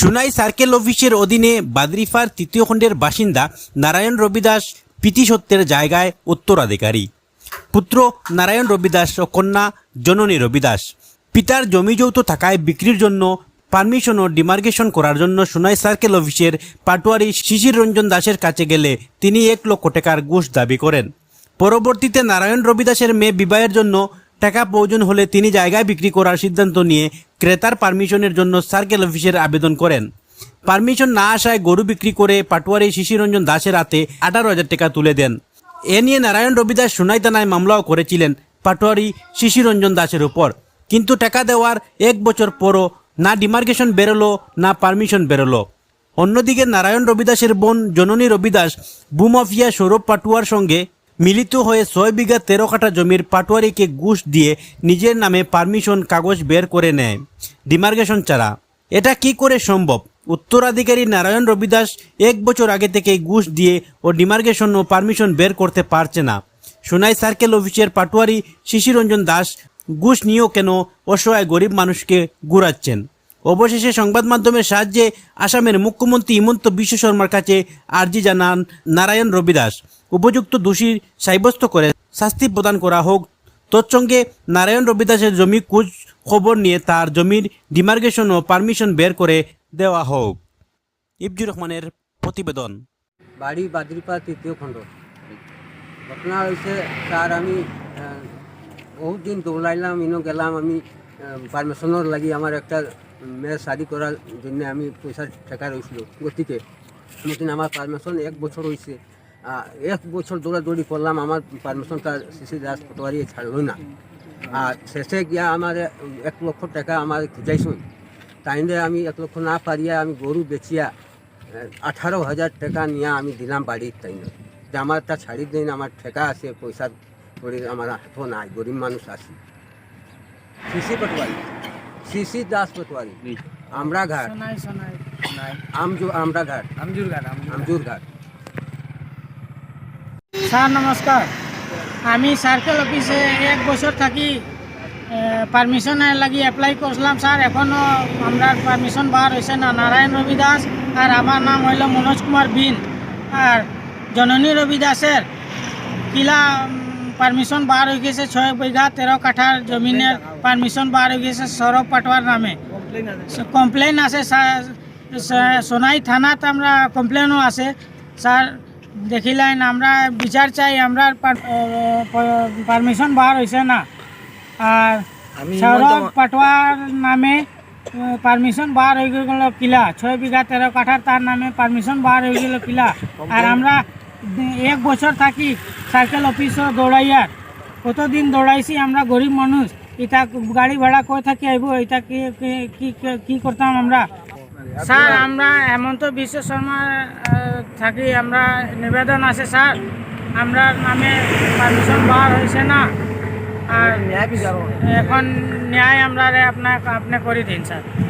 Sunai circle অফিসের অধীনে বাদরিফার তৃতীয় খণ্ডের বাসিন্দা নারায়ণ রবিদাস পিতি সত্যের জায়গায় উত্তরাধিকারী। পুত্র নারায়ণ রবিদাস ও কন্যা জননী রবিদাস। পিতার জমি যৌথ থাকায় বিক্রির জন্য পারমিশন ও ডিমার্কেশন করার জন্য সুনাই সার্কেল অফিসের পাটোয়ারি শিশির রঞ্জন দাসের কাছে গেলে তিনি এক লক্ষ টাকার ঘুষ দাবি করেন। পরবর্তীতে নারায়ণ রবিদাসের মেয়ে বিবাহের জন্য টাকা প্রয়োজন হলে তিনি জায়গায় বিক্রি করার সিদ্ধান্ত নিয়ে ক্রেতার পারমিশনের জন্য সার্কেল অফিসের আবেদন করেন। পারমিশন না আসায় গরু বিক্রি করে পাটোয়ারি শিশিরঞ্জন দাসের হাতে আঠারো হাজার টাকা তুলে দেন। এ নিয়ে নারায়ণ রবিদাস সোনাই থানায় মামলাও করেছিলেন পাটোয়ারি শিশিরঞ্জন দাসের উপর। কিন্তু টাকা দেওয়ার এক বছর পরও না ডিমার্কেশন বেরোলো, না পারমিশন বেরোলো। অন্যদিকে নারায়ণ রবিদাসের বোন জননী রবিদাস ভূমাফিয়া সৌরভ পাটুয়ার সঙ্গে মিলিত হয়ে ছয় বিঘা তেরো কাঠা জমির পাটোয়ারিকে ঘুষ দিয়ে নিজের নামে পারমিশন কাগজ বের করে নেয় ডিমার্কেশন ছাড়া এটা কি করে সম্ভব? উত্তরাধিকারী নারায়ণ রবিদাস এক বছর আগে থেকে ঘুষ দিয়ে ও ডিমার্কেশন ও পারমিশন বের করতে পারছে না। সোনাই সার্কেল অফিসের পাটোয়ারি শিশিরঞ্জন দাস ঘুষ নিয়েও কেন অসহায় গরিব মানুষকে ঘুরাচ্ছেন? অবশেষে সংবাদ মাধ্যমের সাহায্যে আসামের মুখ্যমন্ত্রী হিমন্ত বিশ্ব শর্মার কাছে আর্জি জানান নারায়ণ রবিদাস। উপযুক্ত দোষী সাব্যস্ত করে শাস্তি প্রদান করা হোক। তৎসঙ্গে নারায়ণ রবিদাসের জমি কুচ খবর নিয়ে তার জমির ডিমার্কেশন ও পারমিশন বের করে দেওয়া হোক। ইবজুর রহমানের প্রতিবেদন। বাড়ি বাদ্রিপা তৃতীয় খণ্ড। ঘটনা হয়েছে, স্যার, আমি বহুত দিন দৌড়াইলাম, ইনো গেলাম, আমি পারমিশনের লাগি আমার একটা শাদি করার জন্য আমি পয়সা টাকা রয়েছিল গতিকে মতন আমার পারমিশন এক বছর হয়েছে আহ, এক বছর দৌড়াদৌড়ি করলাম আমার পারমিশনটা শিশি দাস পটোয়ারি ছাড়লো না আর শেষে গিয়া আমার এক লক্ষ টাকা আমার খুঁজাইছুন তাইলে আমি এক লক্ষ না পারিয়া আমি গরু বেচিয়া আঠারো হাজার টাকা নিয়ে আমি দিলাম বাড়ির তাই না যে আমারটা ছাড়ি দিন আমার ঠেকা আছে পয়সা করে আমার হাতও নাই গরিব মানুষ আছি সিসি পটুয়ারি সিসি দাস পটুয়ারি আমরা ঘাট। আমজু আমরা ঘাট। আমজুর ঘাট স্যার নমস্কার। আমি সার্কেল অফিসে এক বছর থাকি। পারমিশনের লাগি অ্যাপ্লাই করছিলাম স্যার। এখনও আমরা পারমিশন বার হয়েছে না। নারায়ণ রবি দাস আর আমার নাম হইল মনোজ কুমার বিন। আর জননী রবি দাসের কিলা পারমিশন বার হয়ে গেছে ছয় বিঘা তেরো কাঠার জমিনের পারমিশন বার হয়ে গেছে সৌরভ পাটোয়ার নামে। কমপ্লেন আছে সোনাই থানাত আমরা কমপ্লেনও আছে। স্যার দেখিলেন আমরা বিচার চাই আমরা পারমিশন বার হয়েছে না। আর সৌরভ পাটোয়ার নামে পারমিশন বার হয়ে গেল কিলা। ছয় বিঘা তেরো কাঠার তার নামে পারমিশন বার হয়ে গেল কিলা। আর আমরা এক বছর থাকি সাইকেল অফিসও দৌড়াইয়ার। কতদিন দৌড়াইছি আমরা গরিব মানুষ। এটা গাড়ি ভাড়া কই থাকি আইব এটা কি কি- কি- কি করতাম আমরা? স্যার আমরা হেমন্ত বিশ্ব শর্মা থাকি আমরা নিবেদন আছে স্যার। আমরা নামে পারমিশন বার হয়েছে না। আর এখন ন্যায় আমরা আপনার আপনি করে দিন স্যার।